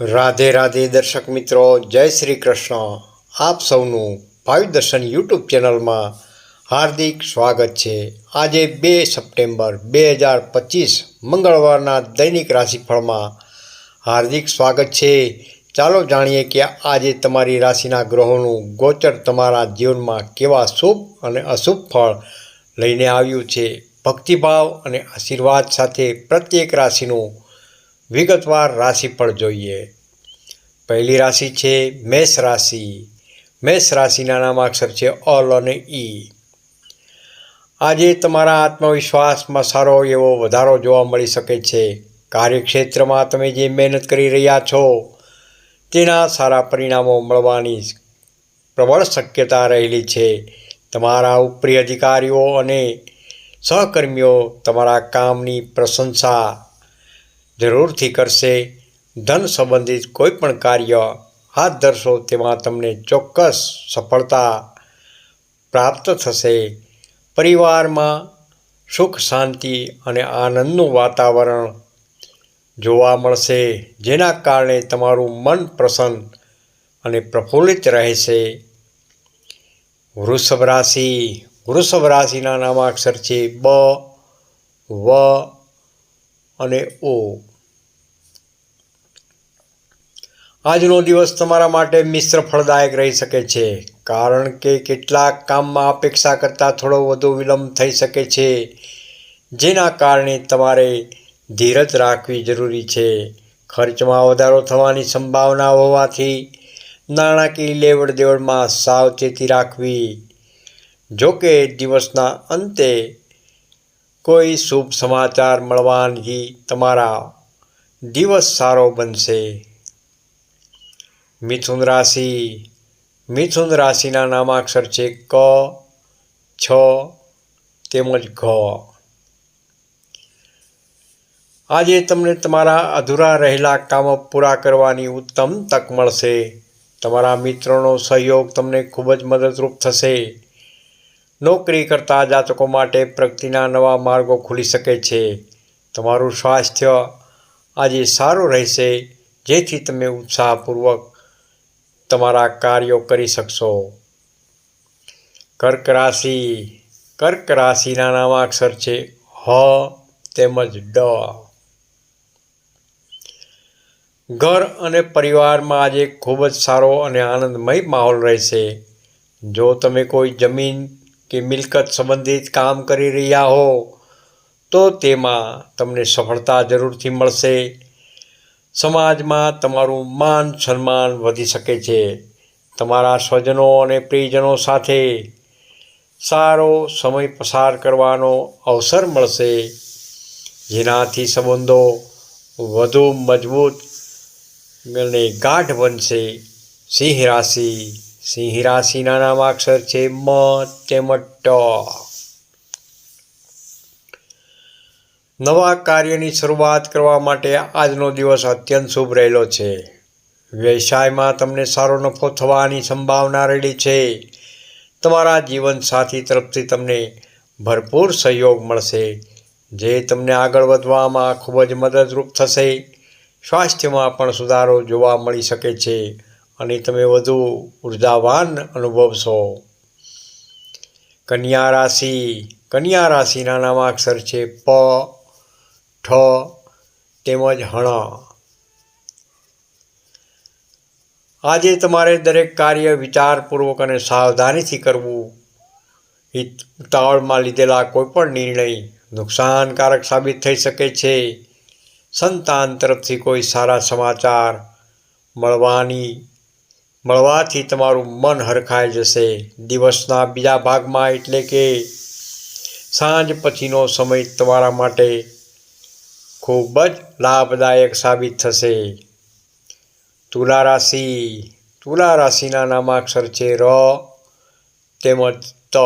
રાધે રાધે દર્શક મિત્રો, જય શ્રી કૃષ્ણ. આપ સૌનું ભાવિ દર્શન યુટ્યુબ ચેનલમાં હાર્દિક સ્વાગત છે. આજે બે સપ્ટેમ્બર બે હજાર પચીસ મંગળવારના દૈનિક રાશિફળમાં હાર્દિક સ્વાગત છે. ચાલો જાણીએ કે આજે તમારી રાશિના ગ્રહોનું ગોચર તમારા જીવનમાં કેવા શુભ અને અશુભ ફળ લઈને આવ્યું છે. ભક્તિભાવ અને આશીર્વાદ સાથે પ્રત્યેક રાશિનું વિગતવાર રાશિફળ જોઈએ. પહેલી રાશિ છે મેષ રાશિ. મેષ રાશિના નામાક્ષર છે અલ અને ઈ. આજે તમારા આત્મવિશ્વાસમાં સારો એવો વધારો જોવા મળી શકે છે. કાર્યક્ષેત્રમાં તમે જે મહેનત કરી રહ્યા છો, તેના સારા પરિણામો મળવાની પ્રબળ શક્યતા રહેલી છે. તમારા ઉપરી અધિકારીઓ અને સહકર્મીઓ તમારા કામની પ્રશંસા જરૂરથી કરશે. ધન સંબંધિત કોઈપણ કાર્ય હાથ ધરશો તેમાં તમને ચોક્કસ સફળતા પ્રાપ્ત થશે. પરિવારમાં સુખ, શાંતિ અને આનંદનું વાતાવરણ જોવા મળશે, જેના કારણે તમારું મન પ્રસન્ન અને પ્રફુલ્લિત રહેશે. વૃષભ રાશિ. વૃષભ રાશિના નામાક્ષર છે બ, વ અને ઓ. આજનો દિવસ તમારા માટે મિશ્ર ફળદાયક રહી શકે છે, કારણ કે કેટલાક કામમાં અપેક્ષા કરતાં થોડો વધુ વિલંબ થઈ શકે છે, જેના કારણે તમારે ધીરજ રાખવી જરૂરી છે. ખર્ચમાં વધારો થવાની સંભાવના હોવાથી નાણાકીય લેવડ દેવડમાં સાવચેતી રાખવી. જોકે દિવસના અંતે કોઈ શુભ સમાચાર મળવાથી તમારા દિવસ સારો બનશે. મિથુન રાશિ, મિથુન રાશિના નામાક્ષર છે ક, છ, તેમજ ઘ. આજે તમને તમારા અધૂરા રહેલા કામો પૂરા કરવાની ઉત્તમ તક મળશે. તમારા મિત્રોનો સહયોગ તમને ખૂબ જ મદદરૂપ થશે. નોકરી કરતા જાતકો માટે પ્રગતિના નવા માર્ગો ખુલી શકે છે. તમારું સ્વાસ્થ્ય આજે સારું રહેશે, જેથી તમે ઉત્સાહપૂર્વક તમારા કાર્યો કરી શકશો. કર્ક રાશિ, કર્ક રાશિના નામાક્ષર છે હ તેમજ ડ. ઘર અને પરિવારમાં આજે ખૂબ જ સારો અને આનંદમય માહોલ રહેશે. જો તમે કોઈ જમીન કે મિલકત સંબંધિત કામ કરી રહ્યા હો, તો તેમાં તમને સફળતા જરૂરથી મળશે. સમાજમાં તમારું માન સન્માન વધી શકે છે. તમારા સ્વજનો અને પ્રિયજનો સાથે સારો સમય પસાર કરવાનો અવસર મળશે. જેનાથી સંબંધો વધુ મજબૂત અને ગાઢ બનશે. સિંહ રાશિ સિંહ રાશિના નામાક્ષર છે મ તેમજ ટ નવા કાર્યની શરૂઆત કરવા માટે આજનો દિવસ અત્યંત શુભ રહેલો છે. વ્યવસાયમાં તમને સારો નફો થવાની સંભાવના રહેલી છે. તમારા જીવનસાથી તરફથી તમને ભરપૂર સહયોગ મળશે. જે તમને આગળ વધવામાં ખૂબ જ મદદરૂપ થશે. સ્વાસ્થ્યમાં પણ સુધારો જોવા મળી શકે છે. અને તમે વધુ ઉર્જાવાન અનુભવશો. કન્યા રાશિ, કન્યા રાશિના નામા અક્ષર છે પ, ઠ, તેમજ હણ. આજે તમારે દરેક કાર્ય વિચારપૂર્વક અને સાવધાનીથી કરવું. હિત, ઉતાવળમાં લીધેલા કોઈપણ નિર્ણય નુકસાનકારક સાબિત થઈ શકે છે. સંતાન તરફથી કોઈ સારા સમાચાર મળવાની મળવાથી તમારું મન હરખાઈ જશે. દિવસના બીજા ભાગમાં એટલે કે સાંજ પછીનો સમય તમારા માટે ખૂબ જ લાભદાયક સાબિત થશે. તુલા રાશિ, તુલા રાશિના નામાક્ષર છે ર, તેમજ ત.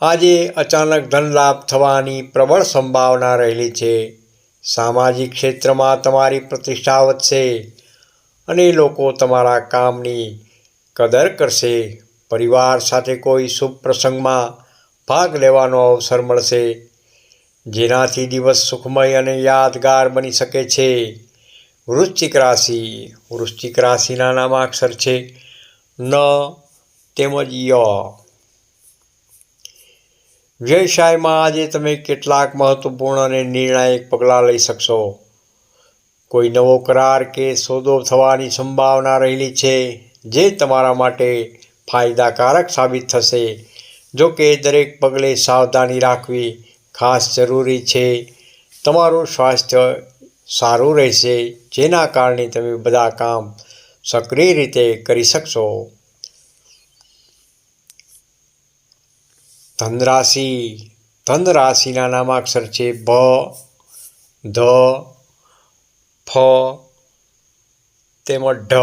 આજે અચાનક ધન લાભ થવાની પ્રબળ સંભાવના રહેલી છે. સામાજિક ક્ષેત્રમાં તમારી પ્રતિષ્ઠા વધશે અને લોકો તમારા કામની કદર કરશે. પરિવાર સાથે કોઈ શુભ પ્રસંગમાં ભાગ લેવાનો અવસર મળશે. જેનાથી દિવસ સુખમય અને યાદગાર બની શકે છે. વૃશ્ચિક રાશિ. વૃશ્ચિક રાશિના નામાક્ષર છે ન તેમજ ય. વ્યવસાયમાં આજે તમે કેટલાક મહત્વપૂર્ણ અને નિર્ણાયક પગલાં લઈ શકશો. કોઈ નવો કરાર કે સોદો થવાની સંભાવના રહેલી છે જે તમારા માટે ફાયદાકારક સાબિત થશે. જો કે દરેક પગલે સાવધાની રાખવી ખાસ જરૂરી છે. તમારું સ્વાસ્થ્ય સારું રહેશે, જેના કારણે તમે બધા કામ સક્રિય રીતે કરી શકશો. ધનરાશિ, ધનરાશિના નામાક્ષર છે ભ ધ, ફ, તેમજ ઢ.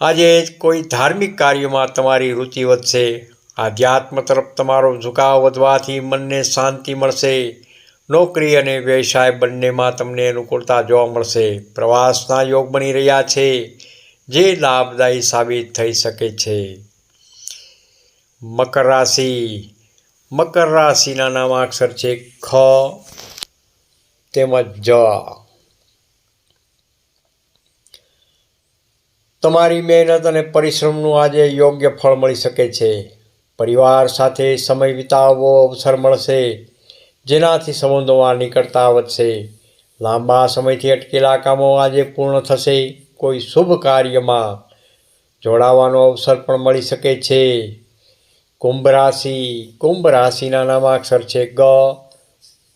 આજે કોઈ ધાર્મિક કાર્યોમાં તમારી રુચિ વધશે, આધ્યાત્મ તરફ તમારો ઝુકાવ વધવાથી મનને શાંતિ મળશે, નોકરી અને વ્યવસાય બંનેમાં તમને અનુકૂળતા જોવા મળશે. પ્રવાસના યોગ બની રહ્યા છે, જે લાભદાયી સાબિત થઈ શકે છે. મકર રાશિ. મકર રાશિના નામાક્ષર છે ખ તેમજ જ. તમારી મહેનત અને પરિશ્રમનું આજે યોગ્ય ફળ મળી શકે છે. પરિવાર સાથે સમય વિતાવવો અવસર મળશે. જેનાથી સંબંધોમાં નીકળતા વધશે. લાંબા સમયથી અટકેલા કામો આજે પૂર્ણ થશે. કોઈ શુભ કાર્યમાં જોડાવાનો અવસર પણ મળી શકે છે. કુંભ રાશિ, કુંભ રાશિના નામાક્ષર છે ગ,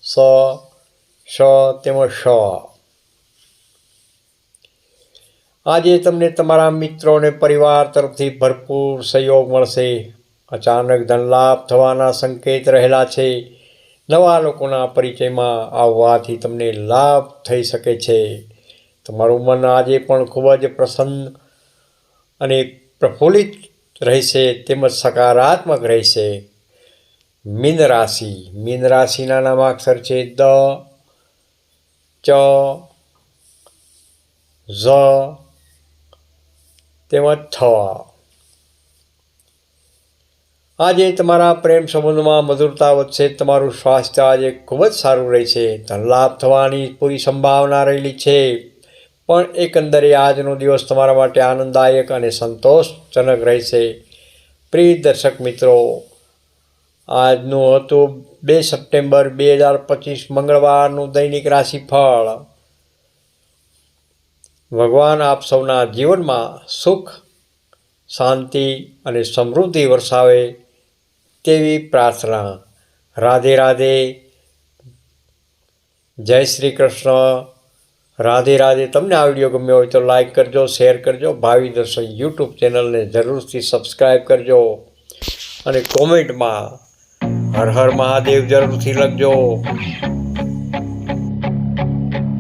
સ શ તેમજ શ આજે તમને તમારા મિત્રો અને પરિવાર તરફથી ભરપૂર સહયોગ મળશે. અચાનક ધનલાભ થવાના સંકેત રહેલા છે. નવા લોકોના પરિચયમાં આવવાથી તમને લાભ થઈ શકે છે. તમારું મન આજે પણ ખૂબ જ પ્રસન્ન અને પ્રફુલ્લિત રહેશે, તેમજ સકારાત્મક રહેશે. મીન રાશિ. મીન રાશિના નામાક્ષર છે દ, ચ, ઝ, તેમજ થ આજે તમારા પ્રેમ સંબંધમાં મધુરતા વધશે, તમારું સ્વાસ્થ્ય આજે ખૂબ જ સારું રહેશે. ધનલાભ થવાની પૂરી સંભાવના રહેલી છે. પણ એકંદરે આજનો દિવસ તમારા માટે આનંદદાયક અને સંતોષજનક રહેશે. પ્રિય દર્શક મિત્રો, આજનું હતું બે સપ્ટેમ્બર બે હજાર પચીસ મંગળવારનું દૈનિક રાશિફળ. ભગવાન આપ સૌના જીવનમાં સુખ, શાંતિ અને સમૃદ્ધિ વરસાવે તેવી પ્રાર્થના. રાધે રાધે. જય શ્રી કૃષ્ણ. રાધે રાધે. તમને આ વીડિયો ગમ્યો હોય તો લાઈક કરજો શેર કરજો. ભાવિ દર્શન યુટ્યુબ ચેનલને જરૂરથી સબસ્ક્રાઈબ કરજો. અને કોમેન્ટમાં હર હર મહાદેવ જરૂરથી લખજો.